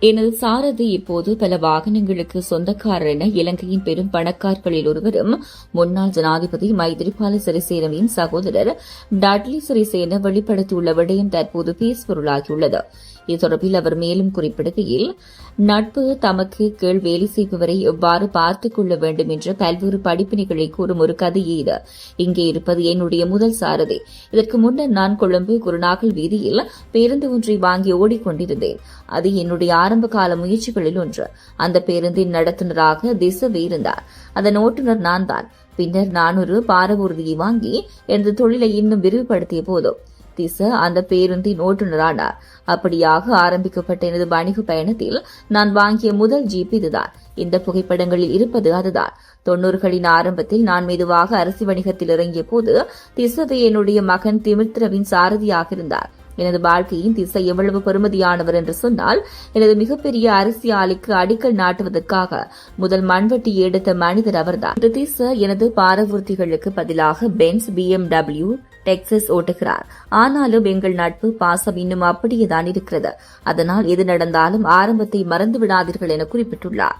எனது சாரதி இப்போது பல வாகனங்களுக்கு சொந்தக்காரர் என இலங்கையின் பெரும் பணக்கார்களில் ஒருவரும் முன்னாள் ஜனாதிபதி மைத்ரிபால சிறிசேனவின் சகோதரர் டாட்லி சிறிசேன வெளிப்படுத்தியுள்ள விடயம் தற்போது பேசுபொருளாகியுள்ளது. இது தொடர்பில் அவர் மேலும் குறிப்பிடுகையில் நட்பு தமக்கு கீழ் வேலை செய்பவரை எவ்வாறு பார்த்துக் கொள்ள வேண்டும் என்ற பல்வேறு படிப்பினைகளை கூறும் ஒரு கதையே இது. இங்கே இருப்பது என்னுடைய முதல் சாரதி. இதற்கு முன்னர் நான் கொழும்பு குருநாகல் வீதியில் பேருந்து ஒன்றை வாங்கி ஓடிக்கொண்டிருந்தேன். அது என்னுடைய ஆரம்ப கால முயற்சிகளில் ஒன்று. அந்த பேருந்தின் நடத்துனராக திசவே இருந்தார். அதன் ஓட்டுநர் நான் தான். பின்னர் நான் ஒரு பாரவூர்தியை வாங்கி எனது தொழிலை இன்னும் விரிவுபடுத்திய போதும். திச அந்த பேருந்தின் ஓட்டுநரானார் அப்படியாக ஆரம்பிக்கப்பட்ட எனது வணிக பயணத்தில் நான் வாங்கிய முதல் ஜீப் இதுதான். இந்த புகைப்படங்களில் இருப்பது அதுதான். தொன்னூறுகளின் ஆரம்பத்தில் நான் மெதுவாக அரசு வணிகத்தில் இறங்கிய போது திசவே என்னுடைய மகன் திமித்ரவின் சாரதியாக இருந்தார் எனது வாழ்க்கையின் திசை எவ்வளவு பெருமதியானவர் என்று சொன்னால் எனது மிகப்பெரிய அரசு அடிக்கல் நாட்டுவதற்காக முதல் மண்வெட்டி எடுத்த மனிதர் அவர்தான். இந்த எனது பாரவூர்த்திகளுக்கு பதிலாக பென்ஸ் பிஎம்டபிள்யூ டெக்ஸஸ் ஓட்டுகிறார். ஆனாலும் எங்கள் நட்பு பாசம் இன்னும் அப்படியேதான் இருக்கிறது. அதனால் எது நடந்தாலும் ஆரம்பத்தை மறந்து விடாதீர்கள் என குறிப்பிட்டுள்ளார்.